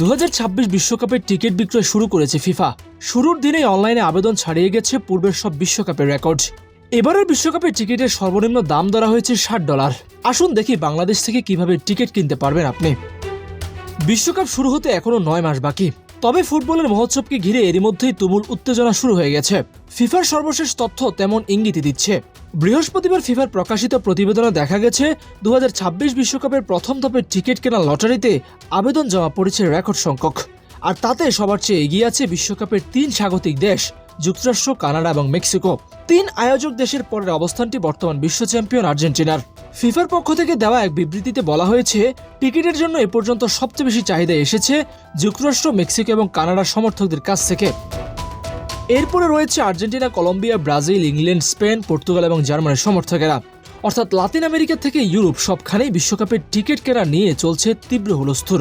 দু বিশ্বকাপের টিকিট বিক্রয় শুরু করেছে ফিফা। শুরুর দিনেই অনলাইনে আবেদন ছাড়িয়ে গেছে পূর্বের সব বিশ্বকাপের রেকর্ড। এবারের বিশ্বকাপের টিকিটের সর্বনিম্ন দাম ধরা হয়েছে ষাট ডলার। আসুন দেখি বাংলাদেশ থেকে কীভাবে টিকিট কিনতে পারবেন আপনি। বিশ্বকাপ শুরু হতে এখনও নয় মাস বাকি। তবে ফুটবলের মহোৎসবকে ঘিরে এরই মধ্যেই তুমুল উত্তেজনা শুরু হয়ে গেছে। ফিফার সর্বশেষ তথ্য তেমন ইঙ্গিতই দিচ্ছে। বৃহস্পতিবার ফিফার প্রকাশিত প্রতিবেদনে দেখা গেছে দু বিশ্বকাপের প্রথম ধাপের টিকিট কেনা লটারিতে আবেদন জমা পড়েছে রেকর্ড সংখ্যক। আর তাতে সবার চেয়ে এগিয়ে আছে বিশ্বকাপের তিন স্বাগতিক দেশ। যুক্তরাষ্ট্র, কানাডা এবং মেক্সিকো তিন আয়োজক দেশের পরের অবস্থানটি বর্তমান বিশ্ব চ্যাম্পিয়ন আর্জেন্টিনার। ফিফার পক্ষ থেকে দেওয়া এক বিবৃতিতে বলা হয়েছে, টিকিটের জন্য এ পর্যন্ত সবচেয়ে বেশি চাহিদা এসেছে যুক্তরাষ্ট্র, মেক্সিকো এবং কানাডার সমর্থকদের কাছ থেকে। এরপরে রয়েছে Argentina, Colombia, Brazil, England, Spain, Portugal এবং জার্মানির সমর্থকেরা। অর্থাৎ লাতিন আমেরিকা থেকে ইউরোপ সবখানেই বিশ্বকাপের টিকিট কেনা নিয়ে চলছে তীব্র হুলস্থুর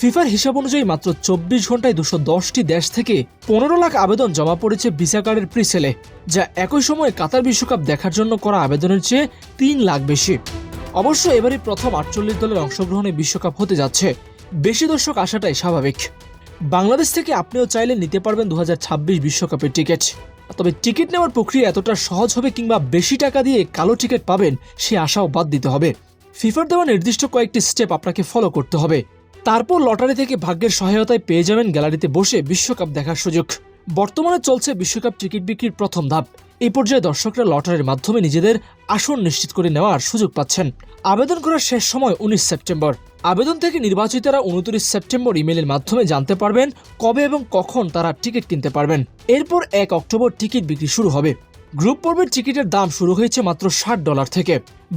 ফিফার হিসাব অনুযায়ী মাত্র চব্বিশ ঘন্টায় দুশো দশটি দেশ থেকে পনেরো লাখ আবেদন জমা পড়েছে ভিসা কার্ডের প্রিসেলে যা একই সময়ে কাতার বিশ্বকাপ দেখার জন্য করা আবেদনের চেয়ে তিন লাখ বেশি। অবশ্য এবারই প্রথম আটচল্লিশ দলের অংশগ্রহণে বিশ্বকাপ হতে যাচ্ছে। বেশি দর্শক আসাটাই স্বাভাবিক। বাংলাদেশ থেকে আপনিও চাইলে নিতে পারবেন দু বিশ্বকাপের টিকিট তবে টিকিট নেওয়ার প্রক্রিয়া এতটা সহজ হবে কিংবা বেশি টাকা দিয়ে কালো টিকিট পাবেন সে আশাও বাদ দিতে হবে। ফিফার দেওয়া নির্দিষ্ট কয়েকটি স্টেপ আপনাকে ফলো করতে হবে। তারপর লটারি থেকে ভাগ্যের সহায়তায় পেয়ে যাবেন গ্যালারিতে বসে বিশ্বকাপ দেখার সুযোগ। বর্তমানে চলছে বিশ্বকাপ টিকিট বিক্রির প্রথম ধাপ। এই পর্যায়ে দর্শকরা লটারির মাধ্যমে নিজেদের আসন নিশ্চিত করে নেওয়ার সুযোগ পাচ্ছেন। আবেদন করার শেষ সময় উনিশ সেপ্টেম্বর। আবেদন থেকে নির্বাচিতরা উনত্রিশ সেপ্টেম্বর ইমেলের মাধ্যমে জানতে পারবেন কবে এবং কখন তারা টিকিট কিনতে পারবেন। এরপর এক অক্টোবর টিকিট বিক্রি শুরু হবে। গ্রুপ পর্বের টিকিটের দাম শুরু হয়েছে মাত্র ষাট ডলার থেকে।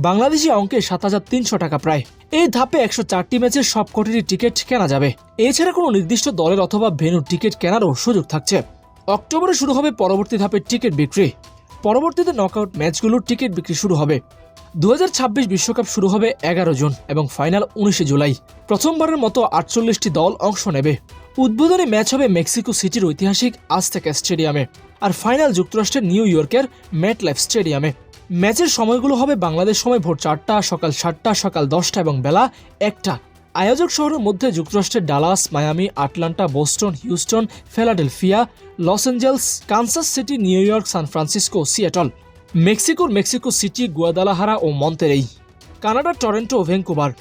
বাংলাদেশি অঙ্কে সাত হাজার তিনশো টাকা প্রায়। এই ধাপে একশো চারটি ম্যাচের সব কটিরই টিকিট কেনা যাবে। এছাড়া কোনো নির্দিষ্ট দলের অথবা ভেন্যুর টিকিট কেনারও সুযোগ থাকছে। অক্টোবরে শুরু হবে পরবর্তী ধাপের টিকিট বিক্রি। পরবর্তীতে নকআউট ম্যাচগুলোর টিকিট বিক্রি শুরু হবে। দু বিশ্বকাপ শুরু হবে এগারো জুন এবং ফাইনাল উনিশে জুলাই। প্রথমবারের মতো আটচল্লিশটি দল অংশ নেবে। উদ্বোধনী ম্যাচ হবে মেক্সিকো সিটির ঐতিহাসিক আজতেকা স্টেডিয়ামে আর ফাইনাল যুক্তরাষ্ট্রের নিউ ইয়র্কের ম্যাট লাইফ স্টেডিয়ামে। ম্যাচের সময়গুলো হবে বাংলাদেশ সময় ভোর চারটা, সকাল সাতটা, সকাল দশটা এবং বেলা একটা। আয়োজক শহরের মধ্যে যুক্তরাষ্ট্রের Dallas, Miami, Atlanta, Boston, Houston, Philadelphia, Los Angeles Kansas City, New York, San Francisco, Seattle. মেক্সিকোর মেক্সিকো সিটি, গুয়াদালাহারা ও মন্তেরেই। কানাডার টরেন্টো ভ্যাঙ্কুভার